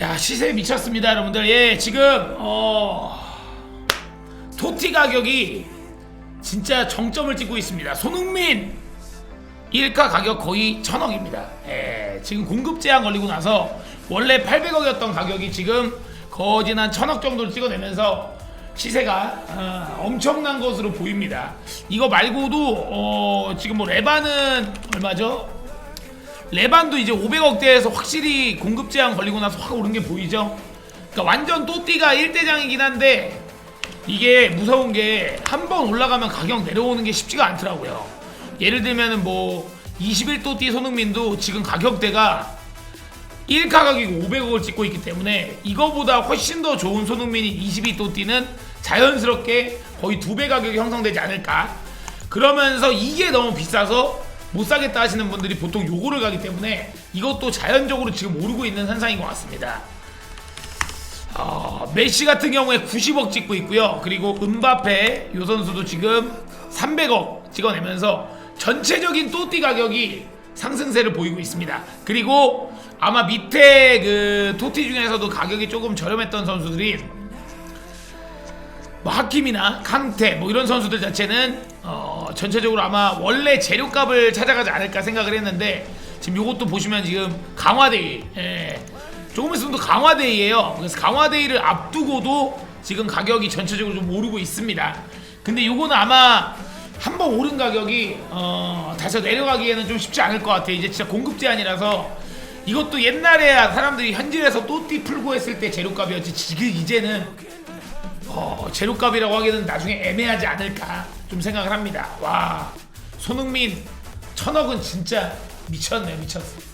야 시세 미쳤습니다 여러분들. 예 지금 어 토티 가격이 진짜 정점을 찍고 있습니다. 손흥민 1가 가격 거의 천억입니다. 예 지금 공급 제한 걸리고 나서 원래 800억이었던 가격이 지금 거진 한 천억 정도를 찍어내면서 시세가 어, 엄청난 것으로 보입니다. 이거 말고도 어 지금 뭐 레바는 얼마죠? 레반도 이제 500억대에서 확실히 공급 제한 걸리고 나서 확 오른 게 보이죠? 그러니까 완전 또띠가 1대장이긴 한데 이게 무서운 게 한 번 올라가면 가격 내려오는 게 쉽지가 않더라고요. 예를 들면은 뭐 21또띠 손흥민도 지금 가격대가 1가 가격이 500억을 찍고 있기 때문에 이거보다 훨씬 더 좋은 손흥민이 22또띠는 자연스럽게 거의 두 배 가격이 형성되지 않을까. 그러면서 이게 너무 비싸서 못 사겠다 하시는 분들이 보통 요거를 가기 때문에 이것도 자연적으로 지금 오르고 있는 현상인 것 같습니다. 어, 메시 같은 경우에 90억 찍고 있고요. 그리고 은바페 요 선수도 지금 300억 찍어내면서 전체적인 또띠 가격이 상승세를 보이고 있습니다. 그리고 아마 밑에 그 토티 중에서도 가격이 조금 저렴했던 선수들이 뭐 하킴이나 칸테 뭐 이런 선수들 자체는 어, 전체적으로 아마 원래 재료값을 찾아가지 않을까 생각을 했는데 지금 요것도 보시면 지금 강화데이 예. 조금 있으면 또 강화데이예요 그래서 강화데이를 앞두고도 지금 가격이 전체적으로 좀 오르고 있습니다 근데 요거는 아마 한 번 오른 가격이 어, 다시 내려가기에는 좀 쉽지 않을 것 같아요 이제 진짜 공급 제한이라서 이것도 옛날에 사람들이 현질에서 또띠 풀고 했을 때 재료값이었지 지금 이제는 어, 재료값이라고 하기에는 나중에 애매하지 않을까 좀 생각을 합니다. 와 손흥민 천억은 진짜 미쳤네 미쳤어.